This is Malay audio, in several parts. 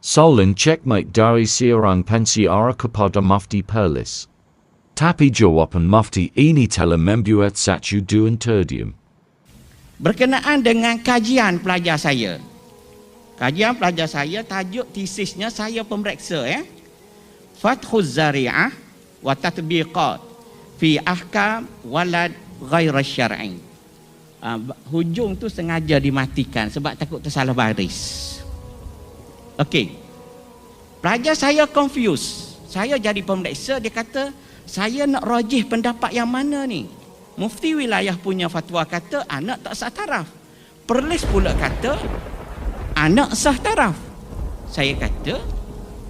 Solin checkmate dari seorang pensiara kepada Mufti Perlis. Tapi jawapan Mufti ini telah membuat satu duan terdiam. Berkenaan dengan kajian pelajar saya. Kajian pelajar saya tajuk tesisnya saya pemeriksa ya. Fathuz Zari'ah wa Tatbiqat fi ahkam walad ghair syar'i. Uh, hujung tu sengaja dimatikan sebab takut tersalah baris. Okey. Pelajar saya confused. Saya jadi pemeriksa dia kata saya nak rajih pendapat yang mana ni? Mufti wilayah punya fatwa kata anak tak sah taraf. Perlis pula kata anak sah taraf. Saya kata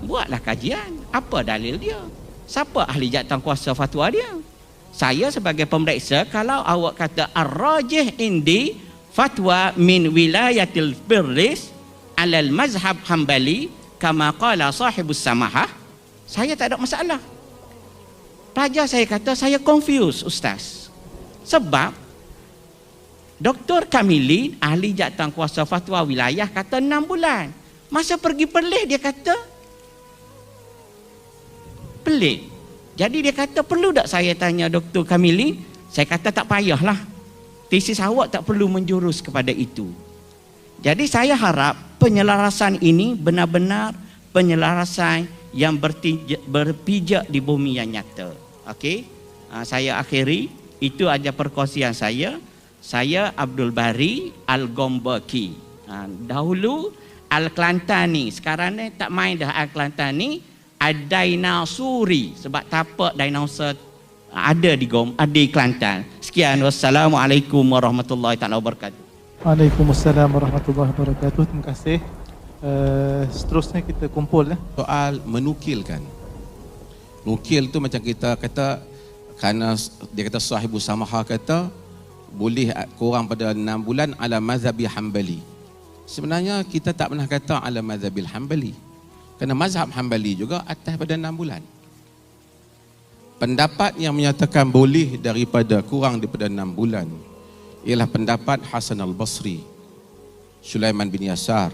buatlah kajian. Apa dalil dia? Siapa ahli jawatan kuasa fatwa dia? Saya sebagai pemeriksa kalau awak kata ar-rajih indi fatwa min wilayatil Perlis alal mazhab Hambali kama qala sahibus samahah saya tak ada masalah. Pelajar saya kata saya confused ustaz. Sebab Dr. Kamili ahli jawatan kuasa fatwa wilayah kata 6 bulan. Masa pergi Perlis dia kata pelik. Jadi dia kata perlu tak saya tanya Dr. Kamili? Saya kata tak payahlah. Tesis awak tak perlu menjurus kepada itu. Jadi saya harap penyelarasan ini benar-benar penyelarasan yang berpijak di bumi yang nyata. Okey. Uh, saya akhiri itu aja perkongsian saya. Saya Abdul Bari Al-Gombaki. Uh, dahulu Al-Kelantani, sekarang ni tak main dah Al-Kelantani, Ad-Dinosauri sebab tapak dinosaur ada di Gom, ada di Kelantan. Sekian wassalamualaikum warahmatullahi taala wabarakatuh. Waalaikumsalam warahmatullahi wabarakatuh. Terima kasih. Uh, seterusnya kita kumpul ya. soal menukilkan. Nukil tu macam kita kata kerana dia kata sahibu samaha kata boleh kurang pada 6 bulan ala mazhabi hambali. Sebenarnya kita tak pernah kata ala mazhabil hambali. Kerana mazhab hambali juga atas pada 6 bulan. Pendapat yang menyatakan boleh daripada kurang daripada 6 bulan ialah pendapat Hasan al-Basri, Sulaiman bin Yasar,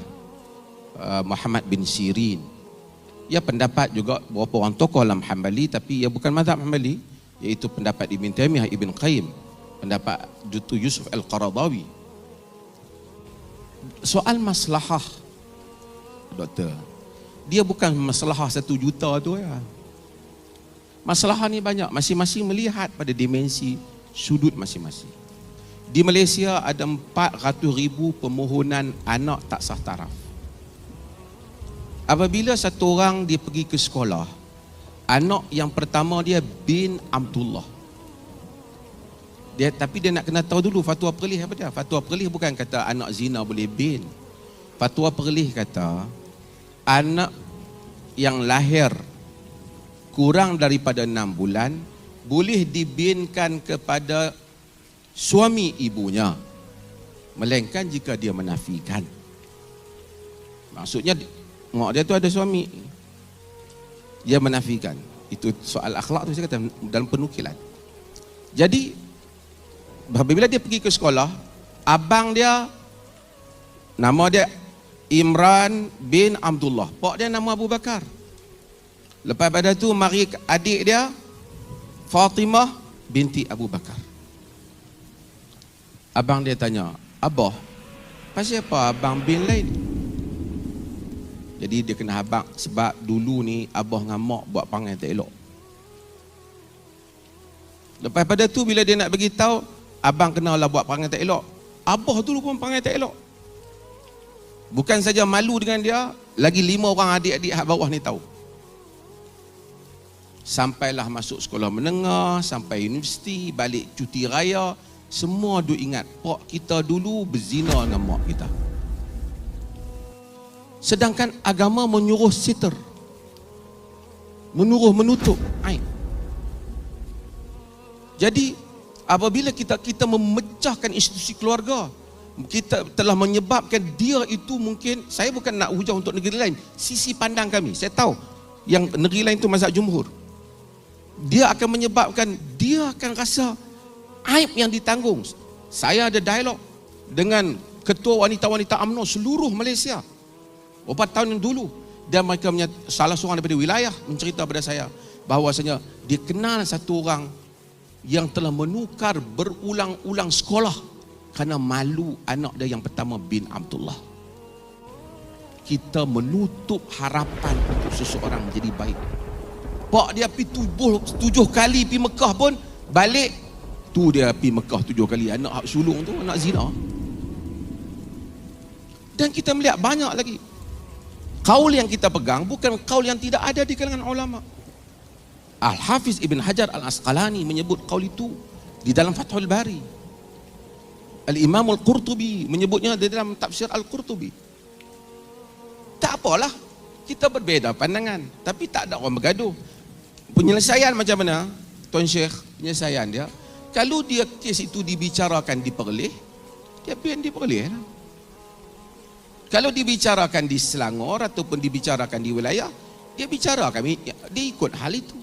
uh, Muhammad bin Sirin. Ya pendapat juga beberapa orang tokoh dalam Hambali tapi ia bukan mazhab Hambali iaitu pendapat Ibn Taimiyah Ibn Qayyim, pendapat Dutu Yusuf Al-Qaradawi. Soal maslahah doktor. Dia bukan masalah satu juta tu ya. Masalah ni banyak, masing-masing melihat pada dimensi sudut masing-masing. Di Malaysia ada 400 ribu permohonan anak tak sah taraf. Apabila satu orang dia pergi ke sekolah, anak yang pertama dia bin Abdullah. Dia tapi dia nak kena tahu dulu fatwa perlih apa dia? Fatwa perlih bukan kata anak zina boleh bin. Fatwa perlih kata anak yang lahir kurang daripada enam bulan boleh dibinkan kepada suami ibunya melainkan jika dia menafikan. Maksudnya mak dia tu ada suami. Dia menafikan. Itu soal akhlak tu saya kata dalam penukilan. Jadi apabila dia pergi ke sekolah abang dia nama dia Imran bin Abdullah. Pak dia nama Abu Bakar. Lepas pada tu mari adik dia Fatimah binti Abu Bakar. Abang dia tanya, "Abah, pasal apa abang bin lain?" Jadi dia kena abang sebab dulu ni abah dengan mak buat panggil tak elok. Lepas pada tu bila dia nak bagi tahu abang kenalah buat panggil tak elok. Abah dulu pun panggil tak elok. Bukan saja malu dengan dia, lagi lima orang adik-adik hak bawah ni tahu sampailah masuk sekolah menengah, sampai universiti, balik cuti raya, semua duk ingat pak kita dulu berzina dengan mak kita. Sedangkan agama menyuruh sitter. Menuruh menutup aib. Jadi apabila kita kita memecahkan institusi keluarga, kita telah menyebabkan dia itu mungkin saya bukan nak hujah untuk negeri lain, sisi pandang kami. Saya tahu yang negeri lain itu mazhab jumhur dia akan menyebabkan dia akan rasa aib yang ditanggung. Saya ada dialog dengan ketua wanita-wanita UMNO seluruh Malaysia. Beberapa tahun yang dulu. dan mereka punya salah seorang daripada wilayah mencerita kepada saya bahawasanya dia kenal satu orang yang telah menukar berulang-ulang sekolah kerana malu anak dia yang pertama bin Abdullah. Kita menutup harapan untuk seseorang menjadi baik. Pak dia pergi tujuh, tujuh kali pergi Mekah pun balik tu dia pergi Mekah tujuh kali anak hak sulung tu anak zina. Dan kita melihat banyak lagi. Kaul yang kita pegang bukan kaul yang tidak ada di kalangan ulama. Al-Hafiz Ibn Hajar Al-Asqalani menyebut kaul itu di dalam Fathul Bari. Al-Imam Al-Qurtubi menyebutnya di dalam tafsir Al-Qurtubi. Tak apalah, kita berbeza pandangan. Tapi tak ada orang bergaduh. Penyelesaian macam mana? Tuan Syekh, penyelesaian dia. Kalau dia kes itu dibicarakan di Perlis, dia biar di Perlis lah. Kalau dibicarakan di Selangor ataupun dibicarakan di wilayah, dia bicara kami, dia ikut hal itu.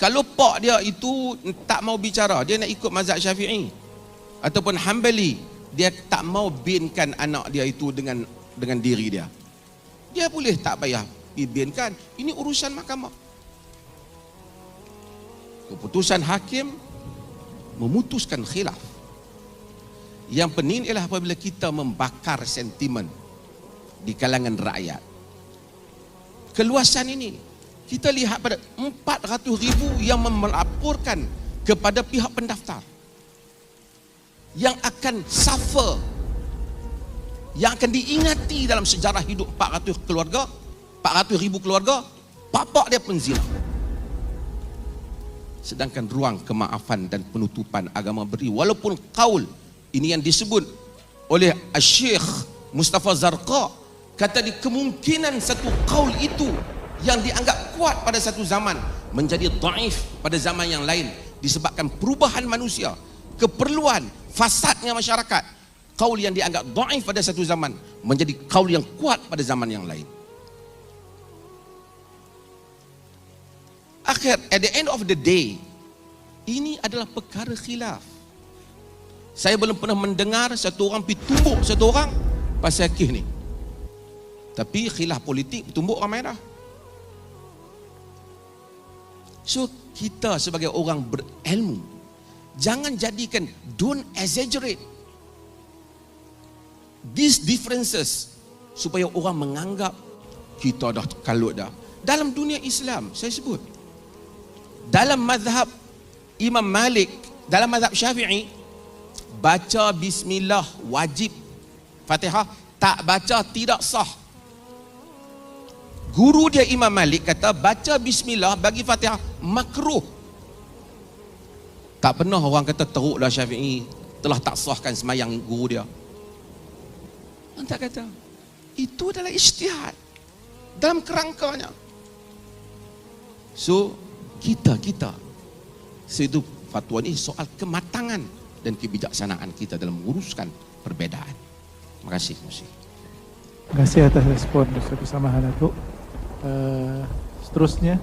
Kalau pak dia itu tak mau bicara, dia nak ikut mazhab syafi'i ataupun hambali, dia tak mau binkan anak dia itu dengan dengan diri dia. Dia boleh tak payah binkan, ini urusan mahkamah. Keputusan hakim memutuskan khilaf. Yang penting ialah apabila kita membakar sentimen di kalangan rakyat. Keluasan ini kita lihat pada 400 ribu yang melaporkan kepada pihak pendaftar yang akan suffer yang akan diingati dalam sejarah hidup 400 keluarga 400 ribu keluarga bapak dia penzina sedangkan ruang kemaafan dan penutupan agama beri. Walaupun kaul ini yang disebut oleh Syekh Mustafa Zarqa kata di kemungkinan satu kaul itu yang dianggap kuat pada satu zaman menjadi daif pada zaman yang lain disebabkan perubahan manusia keperluan fasadnya masyarakat kaul yang dianggap daif pada satu zaman menjadi kaul yang kuat pada zaman yang lain akhir at the end of the day ini adalah perkara khilaf saya belum pernah mendengar satu orang pergi tumbuk satu orang pasal kih ni. Tapi khilaf politik tumbuk ramai dah. So kita sebagai orang berilmu jangan jadikan don't exaggerate these differences supaya orang menganggap kita dah kalut dah. Dalam dunia Islam saya sebut dalam mazhab Imam Malik dalam mazhab Syafi'i baca bismillah wajib. Fatihah tak baca tidak sah. Guru dia Imam Malik kata baca bismillah bagi Fatihah makruh. Tak pernah orang kata teruklah Syafi'i telah tak sahkan semayang guru dia. Orang tak kata. Itu adalah ijtihad. Dalam kerangkanya. So kita kita itu fatwa ni soal kematangan dan kebijaksanaan kita dalam menguruskan perbedaan. Terima kasih. Terima kasih atas respon Ustaz Usama Hanatuk. Uh, seterusnya